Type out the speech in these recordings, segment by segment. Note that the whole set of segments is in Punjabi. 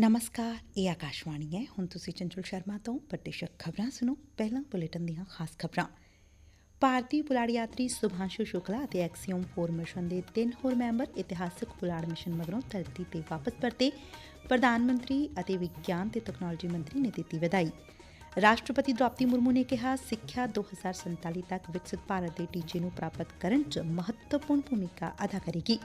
ਨਮਸਕਾਰ, ਇਹ ਆਕਾਸ਼ਵਾਣੀ ਹੈ। ਹੁਣ ਤੁਸੀਂ ਚੰਚਲ ਸ਼ਰਮਾ ਤੋਂ ਪ੍ਰਤੀਸ਼ਤ ਖਬਰਾਂ ਸੁਣੋ। ਪਹਿਲਾਂ ਬੁਲੇਟਿਨ ਦੀਆਂ ਖਾਸ ਖਬਰਾਂ। ਭਾਰਤੀ ਪੁਲਾੜ ਯਾਤਰੀ ਸੁਭਾਂਸ਼ੂ ਸ਼ੁਕਲਾ ਅਤੇ ਐਕਸੀਓਮ 4 ਮਿਸ਼ਨ ਦੇ ਤਿੰਨ ਹੋਰ ਮੈਂਬਰ ਇਤਿਹਾਸਕ ਪੁਲਾੜ ਮਿਸ਼ਨ ਮਗਰੋਂ ਧਰਤੀ ਤੇ ਵਾਪਸ ਪਰਤੇ। ਪ੍ਰਧਾਨ ਮੰਤਰੀ ਅਤੇ ਵਿਗਿਆਨ ਤੇ ਤਕਨਾਲੋਜੀ ਮੰਤਰੀ ਨੇ ਦਿੱਤੀ ਵਧਾਈ ਰਾਸ਼ਟਰਪਤੀ ਦ੍ਰੋਪਦੀ ਮੁਰਮੂ ਨੇ ਕਿਹਾ, ਸਿੱਖਿਆ 2047 ਤੱਕ ਵਿਕਸਿਤ ਭਾਰਤ ਦੇ ਟੀਚੇ ਨੂੰ ਪ੍ਰਾਪਤ ਕਰਨ 'ਚ ਮਹੱਤਵਪੂਰਨ ਭੂਮਿਕਾ ਅਦਾ ਕਰੇਗੀ।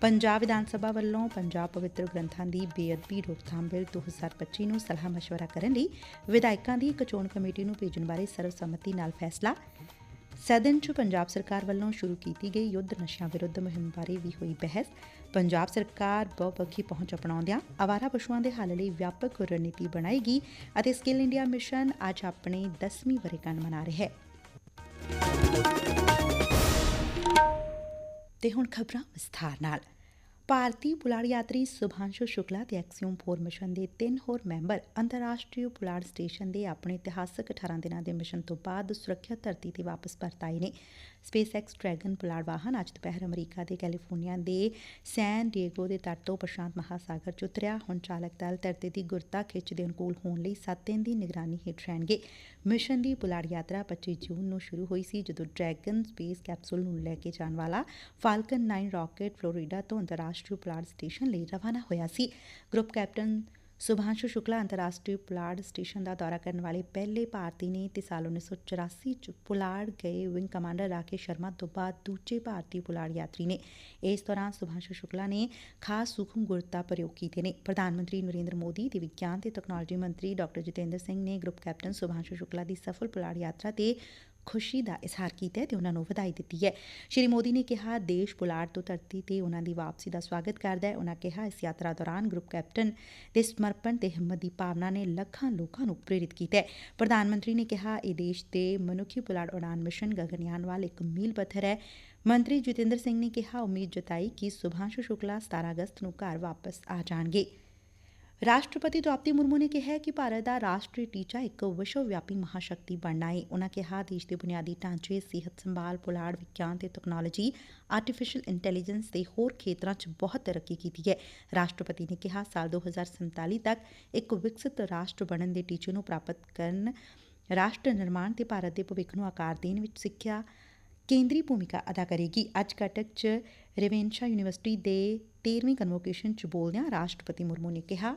ਪੰਜਾਬ ਵਿਧਾਨ ਸਭਾ ਵੱਲੋਂ ਪੰਜਾਬ ਪਵਿੱਤਰ ਗ੍ਰੰਥਾਂ ਦੀ ਬੇਅਦਬੀ ਰੋਕਥਾਮ ਬਿੱਲ 2025 ਨੂੰ ਸਲਾਹ ਮਸ਼ਵਰਾ ਕਰਨ ਲਈ ਵਿਧਾਇਕਾਂ ਦੀ ਇੱਕ ਚੋਣ ਕਮੇਟੀ ਨੂੰ ਭੇਜਣ ਬਾਰੇ ਸਰਵਸੰਮਤੀ ਨਾਲ ਫੈਸਲਾ। ਸਦਨ 'ਚ ਪੰਜਾਬ ਸਰਕਾਰ ਵੱਲੋਂ ਸ਼ੁਰੂ ਕੀਤੀ ਗਈ ਯੁੱਧ ਨਸ਼ਿਆਂ ਵਿਰੁੱਧ ਮੁਹਿੰਮ ਬਾਰੇ ਵੀ ਹੋਈ ਬਹਿਸ। ਪੰਜਾਬ ਸਰਕਾਰ ਬਹੁਪੱਖੀ ਪਹੁੰਚ ਅਪਣਾਉਂਦਿਆਂ ਆਵਾਰਾ ਪਸ਼ੂਆਂ ਦੇ ਹੱਲ ਲਈ ਵਿਆਪਕ ਰਣਨੀਤੀ ਬਣਾਏਗੀ ਅਤੇ ਸਕਿੱਲ ਇੰਡੀਆ ਮਿਸ਼ਨ ਅੱਜ ਆਪਣੇ 10ਵੀਂ ਵਰ੍ਹੇਗੰਢ ਮਨਾ ਰਿਹਾ ਹੈ। ਤੇ ਹੁਣ ਖਬਰਾਂ ਵਿਸਥਾਰ ਨਾਲ। ਭਾਰਤੀ ਪੁਲਾੜ ਯਾਤਰੀ ਸੁਭਾਂਸ਼ੂ ਸ਼ੁਕਲਾ ਤੇ ਐਕਸੀਓਮ 4 ਮਿਸ਼ਨ ਦੇ ਤਿੰਨ ਹੋਰ ਮੈਂਬਰ ਅੰਤਰਰਾਸ਼ਟਰੀ ਪੁਲਾੜ ਸਟੇਸ਼ਨ ਦੇ ਆਪਣੇ ਇਤਿਹਾਸਕ 18 ਦਿਨਾਂ ਦੇ ਮਿਸ਼ਨ ਤੋਂ ਬਾਅਦ ਸੁਰੱਖਿਅਤ ਧਰਤੀ ਤੇ ਵਾਪਸ ਪਰਤ ਆਏ ਨੇ। ਸਪੇਸਐਕਸ ਡਰੈਗਨ ਪੁਲਾੜ ਵਾਹਨ ਅੱਜ ਦੁਪਹਿਰ ਅਮਰੀਕਾ ਦੇ ਕੈਲੀਫੋਰਨੀਆ ਦੇ ਸੈਨ ਡੀਏਗੋ ਦੇ ਤੱਟ ਤੋਂ ਪ੍ਰਸ਼ਾਂਤ ਮਹਾਸਾਗਰ ਚ ਉਤਰਿਆ। ਹੁਣ ਚਾਲਕ ਦਲ ਧਰਤੀ ਦੀ ਗੁਰਤਾ ਖਿੱਚ ਦੇ ਅਨੁਕੂਲ ਹੋਣ ਲਈ 7 ਦਿਨ ਦੀ ਨਿਗਰਾਨੀ ਹੇਠ ਰਹਿਣਗੇ। ਮਿਸ਼ਨ ਦੀ ਪੁਲਾੜ ਯਾਤਰਾ 25 ਜੂਨ ਨੂੰ ਸ਼ੁਰੂ ਹੋਈ ਸੀ, ਜਦੋਂ ਡਰੈਗਨ ਸਪੇਸ ਕੈਪਸੂਲ ਨੂੰ ਲੈ ਕੇ ਜਾਣ ਵਾਲਾ ਫਾਲਕਨ 9 ਰਾਕੇਟ ਫਲੋਰੀਡਾ ਤੋਂ ਅੰਤਰਰਾਸ਼ਟਰੀ ਪੁਲਾੜ ਸਟੇਸ਼ਨ ਲਈ ਰਵਾਨਾ ਹੋਇਆ ਸੀ। ਗਰੁੱਪ ਕੈਪਟਨ ਸੁਭਾਂਸ਼ੂ ਸ਼ੁਕਲਾ ਅੰਤਰਰਾਸ਼ਟਰੀ ਪੁਲਾੜ ਸਟੇਸ਼ਨ ਦਾ ਦੌਰਾ ਕਰਨ ਵਾਲੇ ਪਹਿਲੇ ਭਾਰਤੀ ਨੇ ਤੇ ਸਾਲ 1984 ਚ ਪੁਲਾੜ ਗਏ ਵਿੰਗ ਕਮਾਂਡਰ ਰਾਕੇਸ਼ ਸ਼ਰਮਾ ਤੋਂ ਬਾਅਦ ਦੂਜੇ ਭਾਰਤੀ ਪੁਲਾੜ ਯਾਤਰੀ ਨੇ। ਇਸ ਦੌਰਾਨ ਸੁਭਾਂਸ਼ੂ ਸ਼ੁਕਲਾ ਨੇ ਖਾਸ ਸੂਖਮ ਗੁਰਤਾ ਪ੍ਰਯੋਗ ਕੀਤੇ ਨੇ। ਪ੍ਰਧਾਨ ਮੰਤਰੀ ਨਰਿੰਦਰ ਮੋਦੀ ਤੇ ਵਿਗਿਆਨ ਤੇ ਤਕਨਾਲੋਜੀ ਮੰਤਰੀ ਡਾਕਟਰ ਜਤਿੰਦਰ ਸਿੰਘ ਨੇ ਗਰੁੱਪ ਕੈਪਟਨ ਸੁਭਾਂਸ਼ੂ ਸ਼ੁਕਲਾ ਦੀ ਸਫਲ ਪੁਲਾੜ ਯਾਤਰਾ ਤੇ ਖੁਸ਼ੀ ਦਾ ਇਜ਼ਹਾਰ ਕੀਤਾ ਹੈ ਤੇ ਉਹਨਾਂ ਨੂੰ ਵਧਾਈ ਦਿੱਤੀ ਹੈ। ਸ਼੍ਰੀ ਮੋਦੀ ਨੇ ਕਿਹਾ, ਦੇਸ਼ ਪੁਲਾੜ ਤੋਂ ਧਰਤੀ ਤੇ ਉਹਨਾਂ ਦੀ ਵਾਪਸੀ ਦਾ ਸਵਾਗਤ ਕਰਦਾ ਹੈ। ਉਹਨਾਂ ਕਿਹਾ, ਇਸ ਯਾਤਰਾ ਦੌਰਾਨ ਗਰੁੱਪ ਕੈਪਟਨ ਦੇ ਸਮਰਪਣ ਤੇ ਹਿੰਮਤ ਦੀ ਭਾਵਨਾ ਨੇ ਲੱਖਾਂ ਲੋਕਾਂ ਨੂੰ ਪ੍ਰੇਰਿਤ ਕੀਤਾ ਹੈ। ਪ੍ਰਧਾਨ ਮੰਤਰੀ ਨੇ ਕਿਹਾ, ਇਹ ਦੇਸ਼ ਦੇ ਮਨੁੱਖੀ ਪੁਲਾੜ ਉਡਾਨ ਮਿਸ਼ਨ ਗਗਨਯਾਨ ਵੱਲ ਇੱਕ ਮੀਲ ਪੱਥਰ ਹੈ। ਮੰਤਰੀ ਜਤਿੰਦਰ ਸਿੰਘ ਨੇ ਕਿਹਾ, ਉਮੀਦ ਜਤਾਈ ਕਿ ਸੁਭਾਂਸ਼ੂ ਸ਼ੁਕਲਾ 17 ਅਗਸਤ ਨੂੰ ਘਰ ਵਾਪਸ ਆ ਜਾਣਗੇ। ਰਾਸ਼ਟਰਪਤੀ ਦ੍ਰੋਪਦੀ ਮੁਰਮੂ ਨੇ ਕਿਹਾ ਕਿ ਭਾਰਤ ਦਾ ਰਾਸ਼ਟਰੀ ਟੀਚਾ ਇੱਕ ਵਿਸ਼ਵ ਵਿਆਪੀ ਮਹਾਸ਼ਕਤੀ ਬਣਨਾ ਏ। ਉਨ੍ਹਾਂ ਕਿਹਾ, ਦੇਸ਼ ਦੇ ਬੁਨਿਆਦੀ ਢਾਂਚੇ, ਸਿਹਤ ਸੰਭਾਲ, ਪੁਲਾੜ ਵਿਗਿਆਨ ਤੇ ਤਕਨਾਲੋਜੀ ਆਰਟੀਫੀਸ਼ੀਅਲ ਇੰਟੈਲੀਜੈਂਸ ਦੇ ਹੋਰ ਖੇਤਰਾਂ 'ਚ ਬਹੁਤ ਤਰੱਕੀ ਕੀਤੀ ਹੈ। ਰਾਸ਼ਟਰਪਤੀ ਨੇ ਕਿਹਾ, ਸਾਲ 2047 ਤੱਕ ਇੱਕ ਵਿਕਸਿਤ ਰਾਸ਼ਟਰ ਬਣਨ ਦੇ ਟੀਚੇ ਨੂੰ ਪ੍ਰਾਪਤ ਕਰਨ, ਰਾਸ਼ਟਰ ਨਿਰਮਾਣ ਤੇ ਭਾਰਤ ਦੇ ਭਵਿੱਖ ਨੂੰ ਆਕਾਰ ਦੇਣ ਵਿੱਚ ਸਿੱਖਿਆ ਕੇਂਦਰੀ ਭੂਮਿਕਾ ਅਦਾ ਕਰੇਗੀ। ਅੱਜ ਕਟਕ 'ਚ ਰੇਵੇਨਸ਼ਾ ਯੂਨੀਵਰਸਿਟੀ ਦੇ 13ਵੀਂ ਕਨਵੋਕੇਸ਼ਨ 'ਚ ਬੋਲਦਿਆਂ ਰਾਸ਼ਟਰਪਤੀ ਮੁਰਮੂ ਨੇ ਕਿਹਾ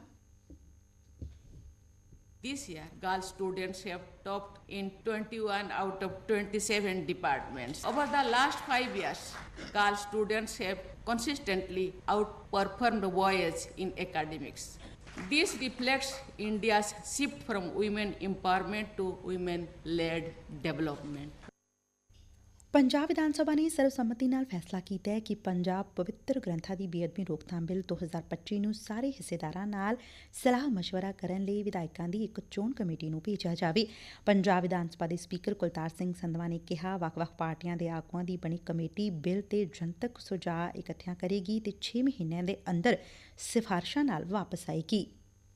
This year, girl students have topped in 21 out of 27 departments. Over the last five years, girl students have consistently outperformed boys in academics. This reflects India's shift from women empowerment to women led development. Punjab Vidhan Sabha ਨੇ ਸਰਵਸੰਮਤੀ ਨਾਲ ਫੈਸਲਾ ਕੀਤਾ ਹੈ ਕਿ ਪੰਜਾਬ ਪਵਿੱਤਰ ਗ੍ਰੰਥਾਂ ਦੀ ਬੇਅਦਬੀ ਰੋਕਥਾਮ ਬਿੱਲ 2025 ਨੂੰ ਸਾਰੇ ਹਿੱਸੇਦਾਰਾਂ ਨਾਲ ਸਲਾਹ ਮਸ਼ਵਰਾ ਕਰਨ ਲਈ ਵਿਧਾਇਕਾਂ ਦੀ ਇੱਕ ਚੋਣ ਕਮੇਟੀ ਨੂੰ ਭੇਜਿਆ ਜਾਵੇ। ਪੰਜਾਬ ਵਿਧਾਨ ਸਭਾ ਦੇ ਸਪੀਕਰ ਕੁਲਤਾਰ ਸਿੰਘ ਸੰਧਵਾ ਨੇ ਕਿਹਾ, ਵੱਖ-ਵੱਖ ਪਾਰਟੀਆਂ ਦੇ ਆਗੂਆਂ ਦੀ ਬਣੀ ਕਮੇਟੀ ਬਿੱਲ ਤੇ ਜਨਤਕ ਸੁਝਾਅ ਇਕੱਠਿਆਂ ਕਰੇਗੀ ਤੇ 6 ਮਹੀਨਿਆਂ ਦੇ ਅੰਦਰ ਸਿਫਾਰਸ਼ਾਂ ਨਾਲ ਵਾਪਸ ਆਏਗੀ।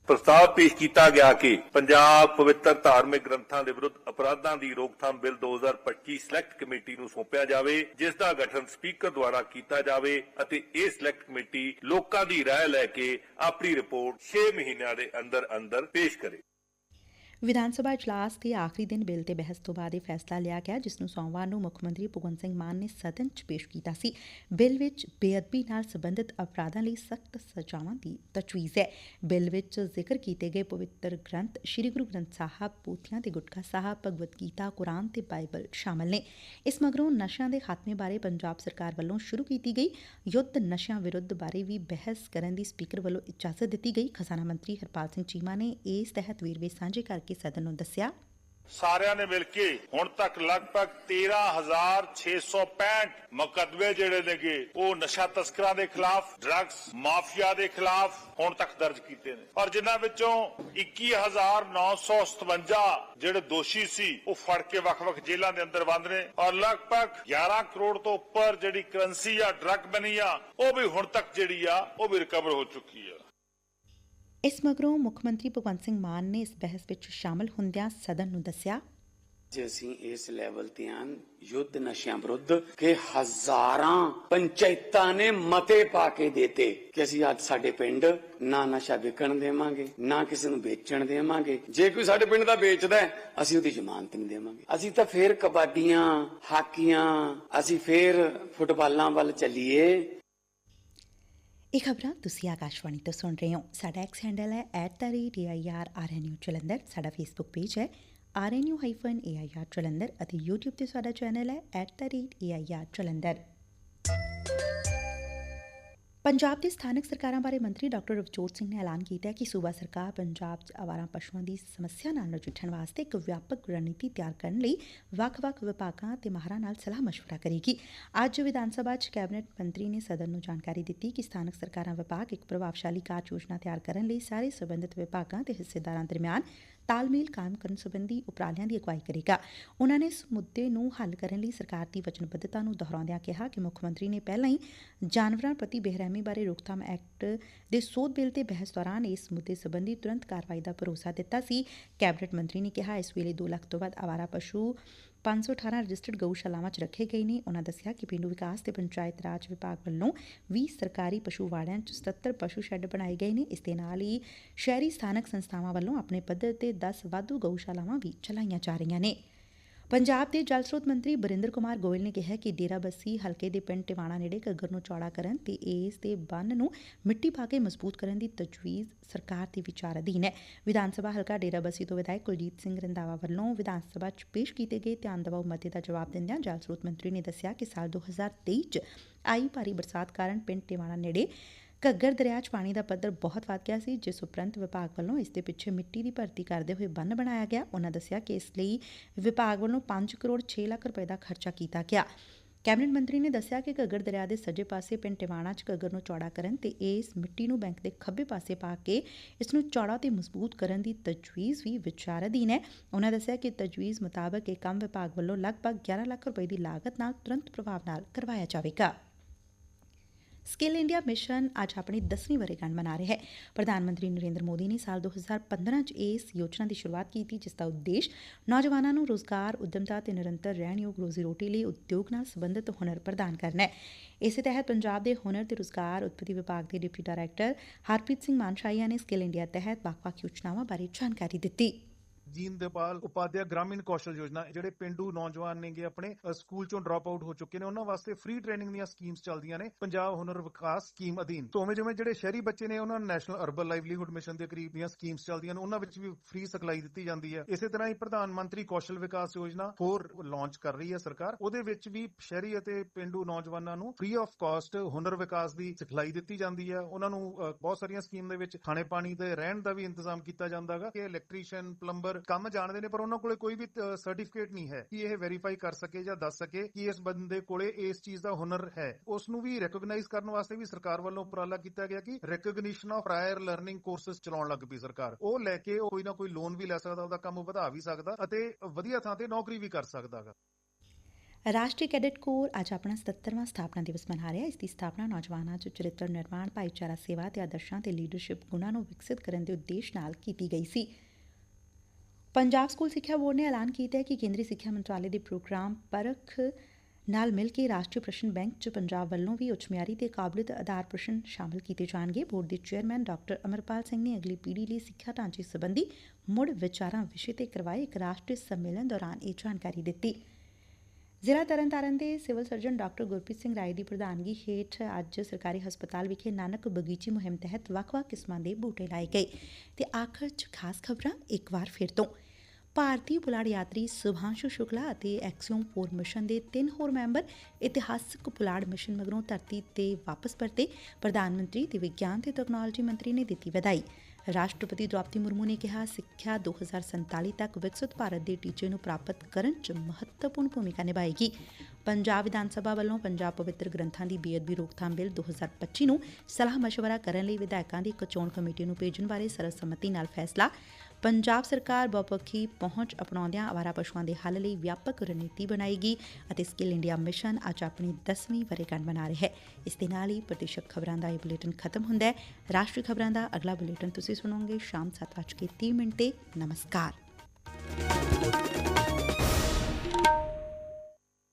ਪ੍ਰਸਤਾਵ ਪੇਸ਼ ਕੀਤਾ ਗਿਆ ਕਿ ਪੰਜਾਬ ਪਵਿੱਤਰ ਧਾਰਮਿਕ ਗ੍ਰੰਥਾਂ ਦੇ ਵਿਰੁੱਧ ਅਪਰਾਧਾਂ ਦੀ ਰੋਕਥਾਮ ਬਿੱਲ 2025 ਸਿਲੈਕਟ ਕਮੇਟੀ ਨੂੰ ਸੌਂਪਿਆ ਜਾਵੇ, ਜਿਸ ਦਾ ਗਠਨ ਸਪੀਕਰ ਦੁਆਰਾ ਕੀਤਾ ਜਾਵੇ ਅਤੇ ਇਹ ਸਿਲੈਕਟ ਕਮੇਟੀ ਲੋਕਾਂ ਦੀ ਰਾਏ ਲੈ ਕੇ ਆਪਣੀ ਰਿਪੋਰਟ 6 ਮਹੀਨਿਆਂ ਦੇ ਅੰਦਰ ਅੰਦਰ ਪੇਸ਼ ਕਰੇ। ਵਿਧਾਨ ਸਭਾ ਇਜਲਾਸ ਦੇ ਆਖਰੀ ਦਿਨ ਬਿੱਲ ਤੇ ਬਹਿਸ ਤੋਂ ਬਾਅਦ ਇਹ ਫੈਸਲਾ ਲਿਆ ਗਿਆ, ਜਿਸ ਨੂੰ ਸੋਮਵਾਰ ਨੂੰ ਮੁੱਖ ਮੰਤਰੀ ਭਗਵੰਤ ਸਿੰਘ ਮਾਨ ਨੇ ਸਦਨ 'ਚ ਪੇਸ਼ ਕੀਤਾ ਸੀ। ਬਿੱਲ ਵਿੱਚ ਬੇਅਦਬੀ ਨਾਲ ਸੰਬੰਧਿਤ ਅਪਰਾਧਾਂ ਲਈ ਸਖਤ ਸਜ਼ਾਵਾਂ ਦੀ ਤਜਵੀਜ਼ ਹੈ। ਬਿੱਲ ਵਿੱਚ ਜ਼ਿਕਰ ਕੀਤੇ ਗਏ ਪਵਿੱਤਰ ਗ੍ਰੰਥ ਸ੍ਰੀ ਗੁਰੂ ਗ੍ਰੰਥ ਸਾਹਿਬ, ਪੋਥੀਆਂ ਤੇ ਗੁਟਕਾ ਸਾਹਿਬ ਭਗਵਤ ਗੀਤਾ, ਕੁਰਾਨ ਤੇ ਬਾਈਬਲ ਸ਼ਾਮਲ ਨੇ। ਇਸ ਮਗਰੋਂ ਨਸ਼ਿਆਂ ਦੇ ਖਾਤਮੇ ਬਾਰੇ ਪੰਜਾਬ ਸਰਕਾਰ ਵੱਲੋਂ ਸ਼ੁਰੂ ਕੀਤੀ ਗਈ। ਯੁੱਧ ਨਸ਼ਿਆਂ ਵਿਰੁੱਧ ਬਾਰੇ ਵੀ ਬਹਿਸ ਕਰਨ ਦੀ ਸਪੀਕਰ ਵੱਲੋਂ ਇਜਾਜ਼ਤ ਦਿੱਤੀ ਗਈ। ਖਜ਼ਾਨਾ ਮੰਤਰੀ ਹਰਪਾਲ ਸਿੰਘ ਚੀਮਾ ਨੇ ਇਸ ਤਹਿਤ ਵੇਰਵੇ ਸਾਂਝੇ ਕਰਕੇ ਸਦਨ ਨੂੰ ਦੱਸਿਆ। ਸਾਰਿਆਂ ਨੇ ਮਿਲ ਕੇ ਹੁਣ ਤੱਕ ਲਗਭਗ 13665 ਮੁਕੱਦਮੇ ਜਿਹੜੇ ਨੇਗੇ, ਉਹ ਨਸ਼ਾ ਤਸਕਰਾਂ ਦੇ ਖਿਲਾਫ ਡਰੱਗਸ ਮਾਫੀਆ ਦੇ ਖਿਲਾਫ ਹੁਣ ਤੱਕ ਦਰਜ ਕੀਤੇ ਨੇ। ਔਰ ਜਿਨ੍ਹਾਂ ਵਿੱਚੋਂ 21957 ਜਿਹੜੇ ਦੋਸ਼ੀ ਸੀ, ਉਹ ਫੜ ਕੇ ਵੱਖ-ਵੱਖ ਜੇਲ੍ਹਾਂ ਦੇ ਅੰਦਰ ਬੰਦ ਨੇ ਔਰ ਲਗਭਗ 11 ਕਰੋੜ ਤੋਂ ਉੱਪਰ ਜਿਹੜੀ ਕਰੰਸੀ ਆ ਡਰੱਗ ਬਣੀ ਆ, ਉਹ ਵੀ ਹੁਣ ਤੱਕ ਜਿਹੜੀ ਆ, ਉਹ ਵੀ ਰਿਕਵਰ ਹੋ ਚੁੱਕੀ ਆ। ਇਸ ਮਗਰੋਂ ਮੁੱਖ ਮੰਤਰੀ ਭਗਵੰਤ ਸਿੰਘ ਮਾਨ ਨੇ ਇਸ ਬਹਿਸ ਵਿੱਚ ਸ਼ਾਮਲ ਹੁੰਦਿਆਂ ਸਦਨ ਨੂੰ ਦੱਸਿਆ। ਜੇ ਅਸੀਂ ਇਸ ਲੈਵਲ ਤੇ ਆਂ ਯੁੱਧ ਨਸ਼ਿਆਂ ਵਿਰੁੱਧ ਕਿ ਹਜ਼ਾਰਾਂ ਪੰਚਾਇਤਾਂ ਨੇ ਮਤੇ ਪਾ ਕੇ ਦਿੱਤੇ ਕਿ ਅਸੀਂ ਅੱਜ ਸਾਡੇ ਪਿੰਡ ਨਾ ਨਸ਼ਾ ਵਿਕਣ ਦੇਵਾਂਗੇ ਨਾ ਕਿਸੇ ਨੂੰ ਵੇਚਣ ਦੇਵਾਂਗੇ। ਜੇ ਕੋਈ ਸਾਡੇ ਪਿੰਡ ਦਾ ਵੇਚਦਾ ਹੈ, ਅਸੀਂ ਉਹਦੀ ਜ਼ਮਾਨਤ ਨਹੀਂ ਦੇਵਾਂਗੇ। ਅਸੀਂ ਤਾਂ ਫੇਰ ਕਬੱਡੀਆਂ ਹਾਕੀਆਂ ਅਸੀਂ ਫੇਰ ਫੁੱਟਬਾਲਾਂ ਵੱਲ ਚੱਲੀਏ। ਇਹ ਖਬਰਾਂ ਤੁਸੀਂ ਆਕਾਸ਼ਵਾਣੀ ਤੋਂ ਸੁਣ ਰਹੇ ਹੋ। ਸਾਡਾ ਐਕਸ ਹੈਂਡਲ ਹੈ @airrnu ਜਲੰਧਰ ਸਾਡਾ ਫੇਸਬੁੱਕ ਪੇਜ ਹੈ rnu-air ਜਲੰਧਰ ਅਤੇ YouTube ਤੇ ਸਾਡਾ ਚੈਨਲ ਹੈ @air ਜਲੰਧਰ ਪੰਜਾਬ ਦੇ ਸਥਾਨਕ ਸਰਕਾਰਾਂ ਬਾਰੇ ਮੰਤਰੀ ਡਾਕਟਰ ਰਵਜੋਤ ਸਿੰਘ ਨੇ ਐਲਾਨ ਕੀਤਾ ਹੈ ਕਿ ਸੂਬਾ ਸਰਕਾਰ ਪੰਜਾਬ 'ਚ ਆਵਾਰਾ ਪਸ਼ੂਆਂ ਦੀ ਸਮੱਸਿਆ ਨਾਲ ਨਜਿੱਠਣ ਵਾਸਤੇ ਇੱਕ ਵਿਆਪਕ ਰਣਨੀਤੀ ਤਿਆਰ ਕਰਨ ਲਈ ਵੱਖ-ਵੱਖ ਵਿਭਾਗਾਂ ਤੇ ਮਾਹਰਾਂ ਨਾਲ ਸਲਾਹ مشਵਰਾ ਕਰੇਗੀ। ਅੱਜ ਵਿਧਾਨ ਸਭਾ 'ਚ ਕੈਬਨਿਟ ਮੰਤਰੀ ਨੇ ਸਦਨ ਨੂੰ ਜਾਣਕਾਰੀ ਦਿੱਤੀ ਕਿ ਸਥਾਨਕ ਸਰਕਾਰਾਂ ਵਿਭਾਗ ਇੱਕ ਪ੍ਰਭਾਵਸ਼ਾਲੀ ਕਾਰਜ ਯੋਜਨਾ ਤਿਆਰ ਕਰਨ ਲਈ ਸਾਰੇ ਸਬੰਧਤ ਵਿਭਾਗਾਂ ਤੇ ਹਿੱਸੇਦਾਰਾਂ ਦਰਮਿਆਨ ਤਾਲਮੇਲ ਕਾਇਮ ਕਰਨ ਸੰਬੰਧੀ ਉਪਰਾਲਿਆਂ ਦੀ ਅਗਵਾਈ ਕਰੇਗਾ। ਉਨ੍ਹਾਂ ਨੇ ਇਸ ਮੁੱਦੇ ਨੂੰ ਹੱਲ ਕਰਨ ਲਈ ਸਰਕਾਰ ਦੀ ਵਚਨਬੱਧਤਾ ਨੂੰ ਦੁਹਰਾਉਂਦਿਆਂ ਕਿਹਾ ਕਿ ਮੁੱਖ ਮੰਤਰੀ ਨੇ ਪਹਿਲਾਂ ਹੀ ਜਾਨਵਰਾਂ ਪ੍ਰਤੀ ਬੇਰਹਿਮੀ ਬਾਰੇ ਰੋਕਥਾਮ ਐਕਟ ਦੇ ਸੋਧ ਬਿੱਲ ਤੇ ਬਹਿਸ ਦੌਰਾਨ ਇਸ ਮੁੱਦੇ ਸੰਬੰਧੀ ਤੁਰੰਤ ਕਾਰਵਾਈ ਦਾ ਭਰੋਸਾ ਦਿੱਤਾ ਸੀ। ਕੈਬਨਿਟ ਮੰਤਰੀ ਨੇ ਕਿਹਾ, ਇਸ ਵੇਲੇ 2 ਲੱਖ ਤੋਂ ਵੱਧ ਆਵਾਰਾ ਪਸ਼ੂ 518 ਰਜਿਸਟਰਡ ਗਊਸ਼ਾਲਾਵਾਂ 'ਚ ਰੱਖੇ ਗਏ ਨੇ। ਉਹਨਾਂ ਦੱਸਿਆ ਕਿ ਪੇਂਡੂ ਵਿਕਾਸ ਤੇ ਪੰਚਾਇਤ ਰਾਜ ਵਿਭਾਗ ਵੱਲੋਂ 20 ਸਰਕਾਰੀ ਪਸ਼ੂ ਵਾੜਿਆਂ 'ਚ 77 ਪਸ਼ੂ ਸ਼ੈੱਡ ਬਣਾਏ ਗਏ ਨੇ। ਇਸ ਦੇ ਨਾਲ ਹੀ ਸ਼ਹਿਰੀ ਸਥਾਨਕ ਸੰਸਥਾਵਾਂ ਵੱਲੋਂ ਆਪਣੇ ਪੱਧਰ ਤੇ 10 ਵਾਧੂ ਗਊਸ਼ਾਲਾਵਾਂ ਵੀ ਚਲਾਈਆਂ ਜਾ ਰਹੀਆਂ ਨੇ। ਪੰਜਾਬ ਦੇ ਜਲ ਸਰੋਤ ਮੰਤਰੀ ਬਰਿੰਦਰ ਕੁਮਾਰ ਗੋਇਲ ਨੇ ਕਿਹਾ ਕਿ ਡੇਰਾਬੱਸੀ ਹਲਕੇ ਦੇ ਪਿੰਡ ਟਿਵਾਣਾ ਨੇੜੇ ਘੱਗਰ ਨੂੰ ਚੌੜਾ ਕਰਨ ਤੇ ਇਸ ਦੇ ਬੰਨ ਨੂੰ ਮਿੱਟੀ ਪਾ ਕੇ ਮਜ਼ਬੂਤ ਕਰਨ ਦੀ ਤਜਵੀਜ਼ ਸਰਕਾਰ ਦੇ ਵਿਚਾਰ ਅਧੀਨ ਹੈ। ਵਿਧਾਨ ਸਭਾ ਹਲਕਾ ਡੇਰਾਬੱਸੀ ਤੋਂ ਵਿਧਾਇਕ ਕੁਲਜੀਤ ਸਿੰਘ ਰੰਧਾਵਾ ਵੱਲੋਂ ਵਿਧਾਨ ਸਭਾ 'ਚ ਪੇਸ਼ ਕੀਤੇ ਗਏ ਧਿਆਨ ਦਵਾਓ ਮਤੇ ਦਾ ਜਵਾਬ ਦਿੰਦਿਆਂ ਜਲ ਸਰੋਤ ਮੰਤਰੀ ਨੇ ਦੱਸਿਆ ਕਿ ਸਾਲ 2023 'ਚ ਆਈ ਭਾਰੀ ਬਰਸਾਤ ਕਾਰਨ ਪਿੰਡ ਟਿਵਾਣਾ ਨੇੜੇ ਘੱਗਰ ਦਰਿਆ 'ਚ ਪਾਣੀ ਦਾ ਪੱਧਰ ਬਹੁਤ ਵੱਧ ਗਿਆ ਸੀ, ਜਿਸ ਉਪਰੰਤ ਵਿਭਾਗ ਵੱਲੋਂ ਇਸ ਦੇ ਪਿੱਛੇ ਮਿੱਟੀ ਦੀ ਭਰਤੀ ਕਰਦੇ ਹੋਏ ਬੰਨ ਬਣਾਇਆ ਗਿਆ। ਉਹਨਾਂ ਦੱਸਿਆ ਕਿ ਇਸ ਲਈ ਵਿਭਾਗ ਵੱਲੋਂ 5 ਕਰੋੜ 6 ਲੱਖ ਰੁਪਏ ਦਾ ਖਰਚਾ ਕੀਤਾ ਗਿਆ। ਕੈਬਨਿਟ ਮੰਤਰੀ ਨੇ ਦੱਸਿਆ ਕਿ ਘੱਗਰ ਦਰਿਆ ਦੇ ਸੱਜੇ ਪਾਸੇ ਪਿੰਡ ਟਿਵਾਣਾ 'ਚ ਘੱਗਰ ਨੂੰ ਚੌੜਾ ਕਰਨ ਤੇ ਇਸ ਮਿੱਟੀ ਨੂੰ ਬੈਂਕ ਦੇ ਖੱਬੇ ਪਾਸੇ ਪਾ ਕੇ ਇਸ ਨੂੰ ਚੌੜਾ ਤੇ ਮਜ਼ਬੂਤ ਕਰਨ ਦੀ ਤਜਵੀਜ਼ ਵੀ ਵਿਚਾਰ ਅਧੀਨ ਹੈ। ਉਹਨਾਂ ਦੱਸਿਆ ਕਿ ਤਜਵੀਜ਼ ਮੁਤਾਬਕ ਇਹ ਕੰਮ ਵਿਭਾਗ ਵੱਲੋਂ ਲਗਭਗ 11 ਲੱਖ ਰੁਪਏ ਦੀ ਲਾਗਤ ਨਾਲ ਤੁਰੰਤ ਪ੍ਰਭਾਵ ਨਾਲ ਕਰਵਾਇਆ ਜਾਵੇਗਾ। ਸਕਿੱਲ ਇੰਡੀਆ ਮਿਸ਼ਨ ਅੱਜ ਆਪਣੀ 10ਵੀਂ ਵਰ੍ਹੇਗੰਢ ਮਨਾ ਰਿਹਾ ਹੈ। ਪ੍ਰਧਾਨ ਮੰਤਰੀ ਨਰਿੰਦਰ ਮੋਦੀ ਨੇ ਸਾਲ 2015 ਚ ਇਸ ਯੋਜਨਾ ਦੀ ਸ਼ੁਰੂਆਤ ਕੀਤੀ, ਜਿਸ ਦਾ ਉਦੇਸ਼ ਨੌਜਵਾਨਾਂ ਨੂੰ ਰੋਜ਼ਗਾਰ, ਉਦਮਤਾ ਤੇ ਨਿਰੰਤਰ ਰਹਿਣਯੋਗ ਰੋਜ਼ੀ ਰੋਟੀ ਲਈ ਉਦਯੋਗ ਨਾਲ ਸੰਬੰਧਿਤ ਹੁਨਰ ਪ੍ਰਦਾਨ ਕਰਨਾ ਹੈ। ਇਸੇ ਤਹਿਤ ਪੰਜਾਬ ਦੇ ਹੁਨਰ ਤੇ ਰੋਜ਼ਗਾਰ ਉਤਪਤੀ ਵਿਭਾਗ ਦੇ ਡਿਪਟੀ ਡਾਇਰੈਕਟਰ ਹਰਪ੍ਰੀਤ ਸਿੰਘ ਮਾਨਸ਼ਾਹੀਆ ਨੇ ਸਕਿੱਲ ਇੰਡੀਆ ਤਹਿਤ ਵੱਖ-ਵੱਖ ਯੋਜਨਾਵਾਂ ਬਾਰੇ ਜਾਣਕਾਰੀ ਦਿੱਤੀ। ਜੀਨ ਦੇਪਾਲ ਉਪਾਧਿਆ ਗ੍ਰਾਮੀਣ ਕੌਸ਼ਲ ਯੋਜਨਾ, ਜਿਹੜੇ ਪਿੰਡੂ ਨੌਜਵਾਨ ਨੇਗੇ ਆਪਣੇ ਸਕੂਲ ਚੋਂ ਡ੍ਰੌਪ ਆਊਟ ਹੋ ਚੁੱਕੇ ਨੇ। ਉਹਨਾਂ ਵਾਸਤੇ ਫ੍ਰੀ ਟ੍ਰੇਨਿੰਗ ਦੀਆਂ ਸਕੀਮਸ ਚੱਲਦੀਆਂ ਨੇ। ਪੰਜਾਬ ਹੁਨਰ ਵਿਕਾਸ ਸਕੀਮ ਅਧੀਨ। ਤੋਂ ਜਿਵੇਂ ਜਿਹੜੇ ਸ਼ਹਿਰੀ ਬੱਚੇ ਨੇ, ਉਹਨਾਂ ਨੂੰ ਨੈਸ਼ਨਲ ਅਰਬਨ ਲਾਈਵਲੀਹੁੱਡ ਮਿਸ਼ਨ ਦੇ ਕਰੀਬ ਦੀਆਂ ਸਕੀਮਸ ਚੱਲਦੀਆਂ ਨੇ। ਉਹਨਾਂ ਵਿੱਚ ਵੀ ਫ੍ਰੀ ਸਿਖਲਾਈ ਦਿੱਤੀ ਜਾਂਦੀ ਹੈ। ਇਸੇ ਤਰ੍ਹਾਂ ਹੀ ਪ੍ਰਧਾਨ ਮੰਤਰੀ ਕੌਸ਼ਲ ਵਿਕਾਸ ਯੋਜਨਾ ਹੋਰ ਲਾਂਚ ਕਰ ਰਹੀ ਹੈ ਸਰਕਾਰ। ਉਹਦੇ ਵਿੱਚ ਵੀ ਸ਼ਹਿਰੀ ਅਤੇ ਪਿੰਡੂ ਨੌਜਵਾਨਾਂ ਨੂੰ ਫ੍ਰੀ ਆਫ ਕਾਸਟ ਹੁਨਰ ਵਿਕਾਸ ਦੀ ਸਿਖਲਾਈ ਦਿੱਤੀ ਜਾਂਦੀ ਹੈ। ਉਹਨਾਂ ਨੂੰ ਬਹੁਤ ਸਾਰੀਆਂ ਸਕੀਮ ਦੇ ਵਿੱਚ ਖਾਣੇ ਪਾਣੀ ਤੇ ਰਹਿਣ ਦਾ ਵੀ ਇੰਤਜ਼ਾਮ ਕੀਤਾ ਜਾਂਦਾ ਹੈਗਾ ਕਿ ਇਲੈਕਟ੍ਰੀਸ਼ੀਅਨ ਪਲੰਬਰ ਕੰਮ ਜਾਣਦੇ ਨੇ, ਪਰ ਉਹਨਾਂ ਕੋਲੇ ਕੋਈ ਵੀ ਸਰਟੀਫਿਕੇਟ ਨਹੀਂ ਹੈ ਕਿ ਇਹ ਵੈਰੀਫਾਈ ਕਰ ਸਕੇ ਜਾਂ ਦੱਸ ਸਕੇ ਕਿ ਇਸ ਬੰਦੇ ਕੋਲੇ ਇਸ ਚੀਜ਼ ਦਾ ਹੁਨਰ ਹੈ। ਉਸ ਨੂੰ ਵੀ ਰੈਕਗਨਾਈਜ਼ ਕਰਨ ਵਾਸਤੇ ਵੀ ਸਰਕਾਰ ਵੱਲੋਂ ਉਪਰਾਲਾ ਕੀਤਾ ਗਿਆ ਕਿ recognition of prior learning courses ਚਲਾਉਣ ਲੱਗ ਪਈ ਸਰਕਾਰ। ਉਹ ਲੈ ਕੇ ਕੋਈ ਨਾ ਕੋਈ ਲੋਨ ਵੀ ਲੈ ਸਕਦਾ, ਉਹਦਾ ਕੰਮ ਵਧਾ ਵੀ ਸਕਦਾ ਅਤੇ ਵਧੀਆ ਥਾਂ ਤੇ ਨੌਕਰੀ ਵੀ ਕਰ ਸਕਦਾ ਰਾਸ਼ਟਰੀ ਕੈਡਟ ਕੋਰ ਅੱਜ ਆਪਣਾ 77ਵਾਂ ਸਥਾਪਨਾ ਦਿਵਸ ਮਨਾ ਰਿਹਾ ਹੈ। ਇਸ ਦੀ ਸਥਾਪਨਾ ਨੌਜਵਾਨਾਂ 'ਚ ਚਰਿੱਤਰ ਨਿਰਮਾਣ, ਭਾਈਚਾਰਾ ਸੇਵਾ ਤੇ ਆਦਰਸ਼ਾਂ ਤੇ ਲੀਡਰਸ਼ਿਪ ਗੁਣਾਂ ਨੂੰ ਵਿਕਸਿਤ ਕਰਨ ਦੇ ਉਦੇਸ਼ ਨਾਲ ਕੀਤੀ ਗਈ ਸੀ। ਪੰਜਾਬ ਸਕੂਲ ਸਿੱਖਿਆ ਬੋਰਡ ਨੇ ਐਲਾਨ ਕੀਤਾ ਹੈ ਕਿ ਕੇਂਦਰੀ ਸਿੱਖਿਆ ਮੰਤਰਾਲੇ ਦੇ ਪ੍ਰੋਗਰਾਮ ਪਰਖ ਨਾਲ ਮਿਲ ਕੇ ਰਾਸ਼ਟਰੀ ਪ੍ਰਸ਼ਨ ਬੈਂਕ 'ਚ ਪੰਜਾਬ ਵੱਲੋਂ ਵੀ ਉੱਚ ਮਿਆਰੀ ਤੇ ਕਾਬਲੀਅਤ ਆਧਾਰ ਪ੍ਰਸ਼ਨ ਸ਼ਾਮਲ ਕੀਤੇ ਜਾਣਗੇ ਬੋਰਡ ਦੇ ਚੇਅਰਮੈਨ ਡਾਕਟਰ ਅਮਰਪਾਲ ਸਿੰਘ ਨੇ ਅਗਲੀ ਪੀੜ੍ਹੀ ਲਈ ਸਿੱਖਿਆ ਢਾਂਚੇ ਸੰਬੰਧੀ ਮੁੜ ਵਿਚਾਰਾਂ ਵਿਸ਼ੇ ਤੇ ਕਰਵਾਏ ਇੱਕ ਰਾਸ਼ਟਰੀ ਸੰਮੇਲਨ ਦੌਰਾਨ ਇਹ ਜਾਣਕਾਰੀ ਦਿੱਤੀ ਜ਼ਿਲ੍ਹਾ ਤਰਨਤਾਰਨ ਦੇ civil surgeon doctor Gurpreet Singh Rai ਦੀ ਪ੍ਰਧਾਨਗੀ ਹੇਠ ਅੱਜ ਸਰਕਾਰੀ ਹਸਪਤਾਲ ਵਿਖੇ ਨਾਨਕ ਬਗੀਚੀ ਮੁਹਿੰਮ ਤਹਿਤ ਵੱਖ-ਵੱਖ ਕਿਸਮਾਂ ਦੇ ਬੂਟੇ ਲਾਏ ਗਏ ਤੇ ਆਖਰ 'ਚ ਖਾਸ ਖਬਰਾਂ ਇੱਕ ਵਾਰ ਫਿਰ ਤੋਂ ਭਾਰਤੀ ਪੁਲਾੜ ਯਾਤਰੀ ਸੁਭਾਂਸ਼ੂ ਸ਼ੁਕਲਾ ਅਤੇ ਐਕਸਿਓਮ 4 ਮਿਸ਼ਨ ਦੇ ਤਿੰਨ ਹੋਰ ਮੈਂਬਰ ਇਤਿਹਾਸਕ ਪੁਲਾੜ ਮਿਸ਼ਨ ਮਗਰੋਂ ਧਰਤੀ ਤੇ ਵਾਪਸ ਪਰਤੇ। ਪ੍ਰਧਾਨ ਮੰਤਰੀ ਤੇ ਵਿਗਿਆਨ ਤੇ ਟੈਕਨੋਲੋਜੀ ਮੰਤਰੀ ਨੇ ਦਿੱਤੀ ਵਧਾਈ। ਰਾਸ਼ਟਰਪਤੀ ਦ੍ਰੋਪਦੀ ਮੁਰਮੂ ਨੇ ਕਿਹਾ, ਸਿੱਖਿਆ 2047 ਤੱਕ ਵਿਕਸਿਤ ਭਾਰਤ ਦੇ ਟੀਚੇ ਨੂੰ ਪ੍ਰਾਪਤ ਕਰਨ 'ਚ ਮਹੱਤਵਪੂਰਨ ਭੂਮਿਕਾ ਨਿਭਾਏਗੀ। ਪੰਜਾਬ ਵਿਧਾਨ ਸਭਾ ਵੱਲੋਂ ਪੰਜਾਬ ਪਵਿੱਤਰ ਗ੍ਰੰਥਾਂ ਦੀ ਬੇਅਦਬੀ ਰੋਕਥਾਮ ਬਿੱਲ 2025 ਨੂੰ ਸਲਾਹ مشਵਰਾ ਕਰਨ ਲਈ ਵਿਧਾਇਕਾਂ ਦੀ ਇੱਕ ਚੋਣ ਕਮੇਟੀ ਨੂੰ ਭੇਜਣ ਬਾਰੇ ਸਰਬਸੰਮਤੀ ਨਾਲ ਫੈਸਲਾ ਪੰਜਾਬ ਸਰਕਾਰ ਬਹੁਪੱਖੀ ਪਹੁੰਚ ਅਪਣਾਉਂਦਿਆਂ ਆਵਾਰਾ ਪਸ਼ੂਆਂ ਦੇ ਹੱਲ ਲਈ ਵਿਆਪਕ ਰਣਨੀਤੀ ਬਣਾਏਗੀ ਅਤੇ ਸਕਿੱਲ ਇੰਡੀਆ ਮਿਸ਼ਨ ਅੱਜ ਆਪਣੀ 10ਵੀਂ ਵਰ੍ਹੇਗੰਢ ਮਨਾ ਰਿਹਾ ਹੈ। ਇਸ ਦੇ ਨਾਲ ਹੀ ਪ੍ਰਤੀਸ਼ਤ ਖਬਰਾਂ ਦਾ ਇਹ ਬੁਲੇਟਿਨ ਖਤਮ ਹੁੰਦਾ ਹੈ। ਰਾਸ਼ਟਰੀ ਖਬਰਾਂ ਦਾ ਅਗਲਾ ਬੁਲੇਟਿਨ ਤੁਸੀਂ ਸੁਣੋਗੇ ਸ਼ਾਮ 7:30 ਮਿੰਟ। ਤੇ ਨਮਸਕਾਰ।